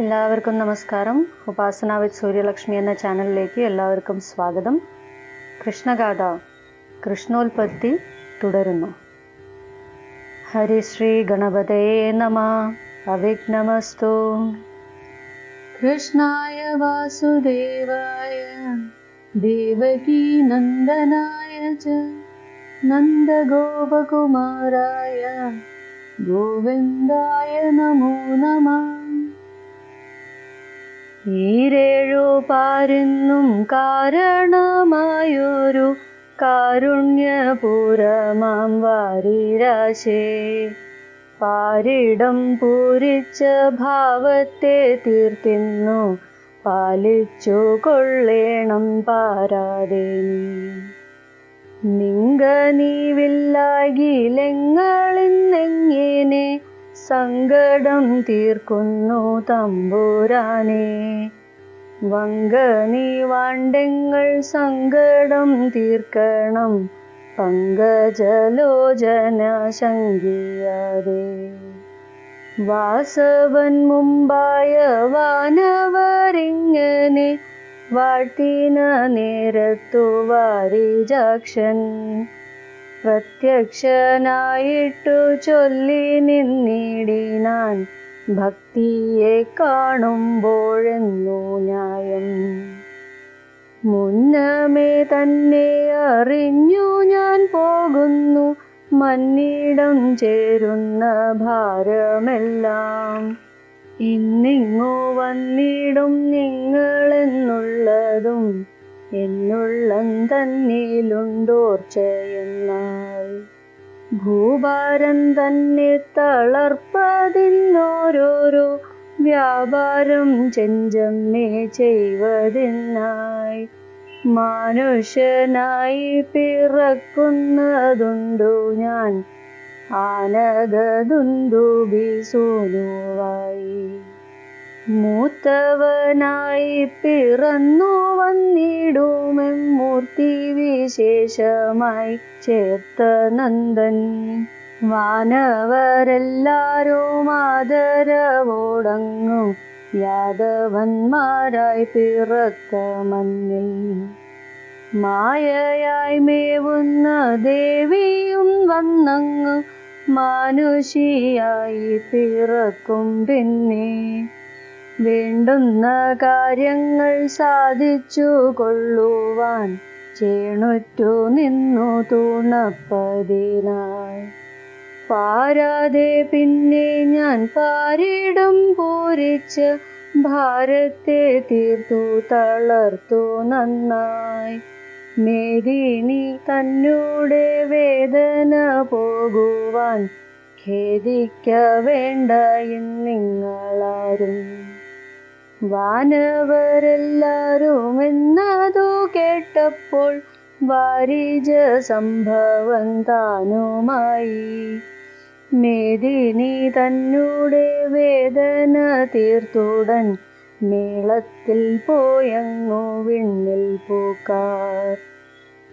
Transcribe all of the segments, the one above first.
എല്ലാവർക്കും നമസ്കാരം. ഉപാസന വിത്ത് സൂര്യലക്ഷ്മി എന്ന ചാനലിലേക്ക് എല്ലാവർക്കും സ്വാഗതം. കൃഷ്ണഗാഥ കൃഷ്ണോൽപത്തി തുടരുന്നു. ഹരിശ്രീ ഗണപതേ നമ. അവിഘ്നമസ്തു. കൃഷ്ണായ വാസുദേവായ ദേവകീ നന്ദനായ ച നന്ദഗോപകുമാരായ ഗോവിന്ദായ നമോ നമ. ഈരേഴു പാരുന്നും കാരണമായൊരു കാരുണ്യപൂരമാം വാരിരാശേ. പാരിടം പൂരിച്ച ഭാവത്തെ തീർത്തിന്നു. പാലിച്ചു കൊള്ളേണം പാരാതെ നിങ്ക നീവില്ലാകിലെങ്ങളിന്നെങ്ങനെ സങ്കടം തീർക്കുന്നു തമ്പുരാനെ. വങ്ക നീ വാണ്ടെങ്ങൾ സങ്കടം തീർക്കണം. പങ്കജലോചന ശങ്കിയാതെ വാസവൻ മുമ്പായ വാനവരിങ്ങനെ വാഴ്ത്തിന നേരത്തു വാരിജാക്ഷൻ. പ്രത്യക്ഷനായിട്ടു ചൊല്ലി നിന്നിടിനാൻ ഭക്തിയെ കാണുമ്പോഴെന്നു ന്യായം. മുന്നമേ തന്നെ അറിഞ്ഞു ഞാൻ പോകുന്നു. മന്നിടം ചേരുന്ന ഭാരമെല്ലാം ഇന്നിങ്ങോ വന്നിടും നിങ്ങളെന്നുള്ളതും. എന്നുള്ളം തന്നിലുണ്ടോർച്ചയെന്നാൽ ഭൂഭാരം തന്നെ തളർപ്പതിന്നോരോരോ വ്യാപാരം ചെഞ്ചമ്മേ ചെയ്വതിന്നായി. മനുഷ്യനായി പിറക്കുന്നതുണ്ടു ഞാൻ? ആനഗതുന്തുബി ബിസുനുവായി മൂത്തവനായി പിറന്നു വന്നിടുമെമ്മൂർത്തി വിശേഷമായി ചേർത്ത നന്ദൻ. വാനവരെല്ലാരും ആദരവോടങ്ങും. യാദവന്മാരായി പിറത്ത മഞ്ഞിൽ മായയായി മേവുന്ന ദേവിയും വന്നങ്ങു മാനുഷിയായി പിറക്കും പിന്നെ. വേണ്ടുന്ന കാര്യങ്ങൾ സാധിച്ചു കൊള്ളുവാൻ ചേണുറ്റു നിന്നു തുണപ്പതിനായി പാരാതെ പിന്നെ ഞാൻ പാരിടം പൂരിച്ച് ഭാരത്തെ തീർത്തു തളർത്തു നന്നായി. മേദിനി തന്നൂടെ വേദന പോകുവാൻ ഖേദിക്ക വേണ്ട എന്നിങ്ങളാരും വാനവരെല്ലാരും എന്നതു കേട്ടപ്പോൾ വാരിജ സംഭവം താനുമായി. മേദിനി തന്നൂടെ വേദന തീർത്തുടൻ മേളത്തിൽ പോയങ്ങു വിണ്ണിൽ പൂക്കാർ.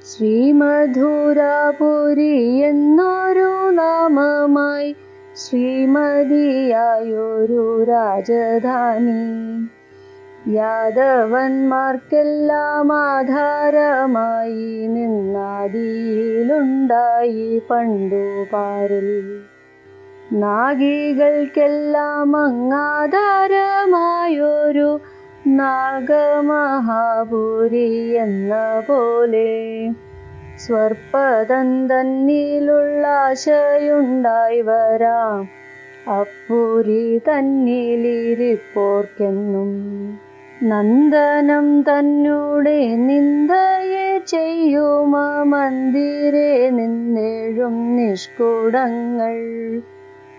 ശ്രീമധുരാപുരി എന്നൊരു നാമമായി ശ്രീമതിയായൊരു രാജധാനി. യാദവന്മാർക്കെല്ലാം ആധാരമായി നിന്നാദിയിലുണ്ടായി പണ്ടു പാരിൽ. നാഗികൾക്കെല്ലാം അങ്ങാധാരമായൊരു നാഗമഹാപുരി എന്ന പോലെ സ്വർപ്പതന്തന്നിലുള്ള ആശയുണ്ടായി വരാം. അപ്പുരി തന്നിലിരിപ്പോർക്കെന്നും നന്ദനം തന്നൂടെ നിന്ദയെ ചെയ്യുമ മന്ദിരെ നിന്നെഴും നിഷ്കുടങ്ങൾ.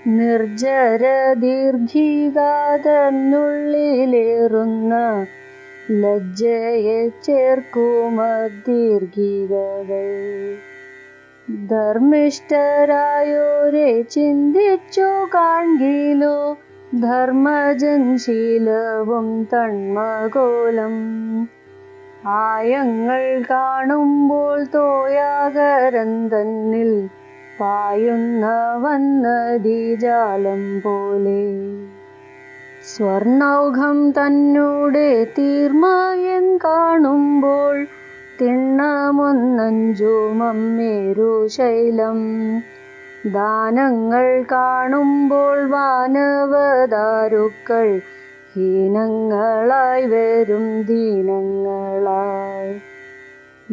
നിർജര ദീർഘികാതന്നുള്ളിലേറുന്ന ലജ്ജയെ ചേർക്കുമ ദീർഘികകൾ ധർമ്മിഷ്ഠരായോരെ ചിന്തിച്ചു കാൺകിലോ ധർമ്മജൻ ശീലവും തന്മകോലം ആയങ്ങൾ കാണുമ്പോൾ തോയാകരൻ തന്നിൽ പായുന്ന വന്നതിജാലം പോലെ. സ്വർണൗഘം തന്നൂടെ തീർമായൻ കാണുമ്പോൾ തിണ്ണമൊന്നഞ്ചുമമ്മേരു ശൈലം ദാനങ്ങൾ കാണുമ്പോൾ വാനവതാരുക്കൾ ഹീനങ്ങളായി വരും ദീനങ്ങളായി.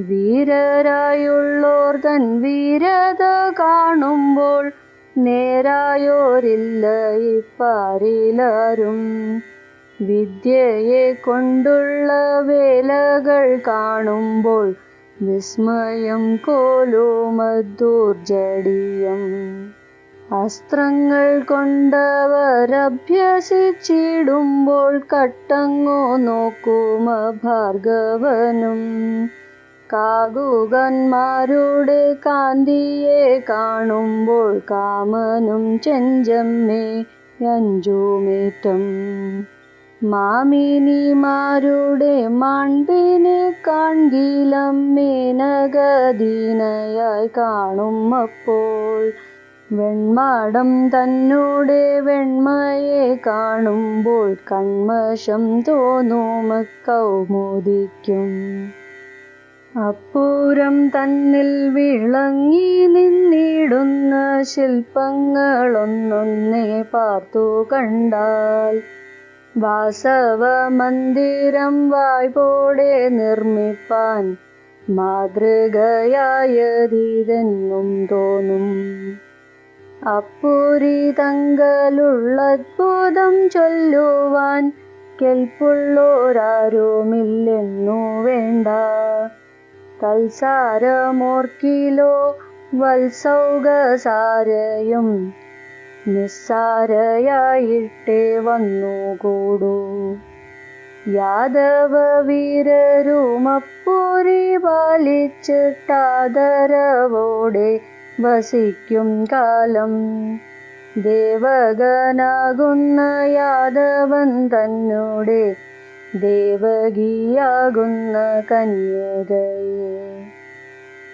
വീരരായുള്ളോർ തൻ വീരത കാണുമ്പോൾ നേരായോരില്ല ഇപ്പാരിലാരും. വിദ്യയെ കൊണ്ടുള്ള വേലകൾ കാണുമ്പോൾ വിസ്മയം കോലോമദൂർജടിയം അസ്ത്രങ്ങൾ കൊണ്ടവരഭ്യസിച്ചിടുമ്പോൾ കട്ടങ്ങോ നോക്കുമ ഭാർഗവനും. കാകുകന്മാരുടെ കാന്തിയെ കാണുമ്പോൾ കാമനും ചെഞ്ചമ്മേ അഞ്ചുമേറ്റം. മാമിനിമാരുടെ മണ്ടിന് മേനകദീനയായി കാണും അപ്പോൾ വെൺമാടം തന്നോടെ വെൺമയെ കാണുമ്പോൾ കൺമശം തോന്നുമ കൗമുദിക്കും. അപ്പൂരം തന്നിൽ വിളങ്ങി നിന്നിടുന്ന ശില്പങ്ങളൊന്നൊന്നേ പാർത്തു കണ്ടാൽ വാസവ മന്ദിരം വായ്പോടെ നിർമ്മിപ്പാൻ മാതൃകയായതിതെന്നും തോന്നും. അപ്പൂരി തങ്കലുള്ളത്ഭുതം ചൊല്ലുവാൻ കെൽപ്പുള്ളോരാരുമില്ലെന്നു വേണ്ട. തൽസാരമോർക്കിലോ വത്സൗകസാരയും നിസ്സാരയായിട്ടേ വന്നുകൂടൂ. യാദവ വീരരുമപ്പൂരി പാലിച്ചിട്ടാദരവോടെ വസിക്കും കാലം. ദേവകനാകുന്ന യാദവൻ തന്നോടെ ദേവകിയാകുന്ന കന്യകയെ.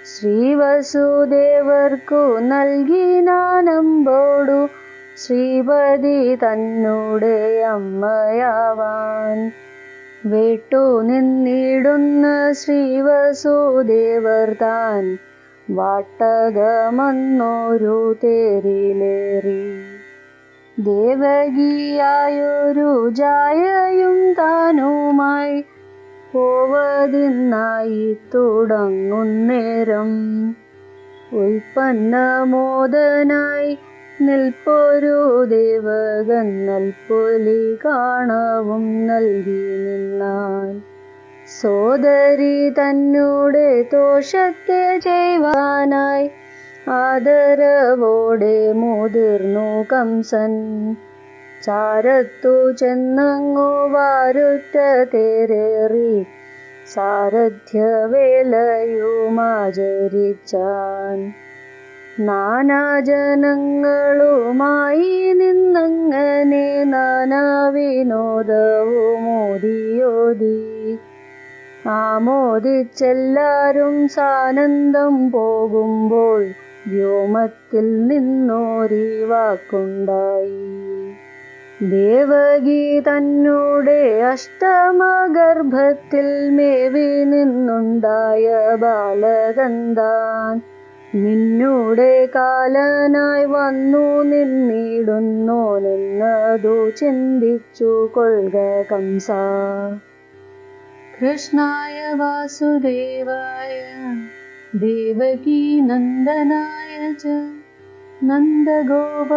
ശ്രീവസുദേവർക്കു നൽകിനാനമ്പോടു ശ്രീപതി തന്നോടെ അമ്മയാവാൻ വേട്ടു നിന്നിടുന്ന ശ്രീവസുദേവർ താൻ വാട്ടകമെന്നൊരു തേരിലേറി. ദേവകിയായൊരു ജായയും താനുമായി പോവതിന്നായി തുടങ്ങുന്നേരം ഉൽപ്പന്നമോദനായി നിൽപ്പൊരു ദേവകൻ നൽപ്പൊലി കാണവും നൽകി നിന്നാൻ സോദരി തന്നോടെ ദോഷത്തെ ചെയ്യുവാനായി ആദരവോടെ മുതിർന്നു കംസൻ. ചാരത്തു ചെന്നങ്ങു വാരുറ്റ തേരേറി സാരഥ്യവേലയുമാചരിച്ചാൻ നാനാജനങ്ങളുമായി നിന്നങ്ങനെ നാനാവിനോദവുമോദിയോതി ആമോദിച്ചെല്ലാരും സാനന്ദം പോകുമ്പോൾ വ്യോമത്തിൽ നിന്നോരി വാക്കുണ്ടായി. ദേവകി തന്നോടെ അഷ്ടമഗർഭത്തിൽ മേവി നിന്നുണ്ടായ ബാലകന്താൻ നിന്നൂടെ കാലനായി വന്നു നിന്നിടുന്നോ നിന്നതു ചിന്തിച്ചു കൊള്ളുക കംസ. കൃഷ്ണായ വാസുദേവായ ദേവകി നന്ദനായ ച നന്ദഗോപകുമാരായ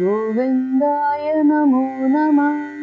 ഗോവിന്ദായ നമോ നമഃ.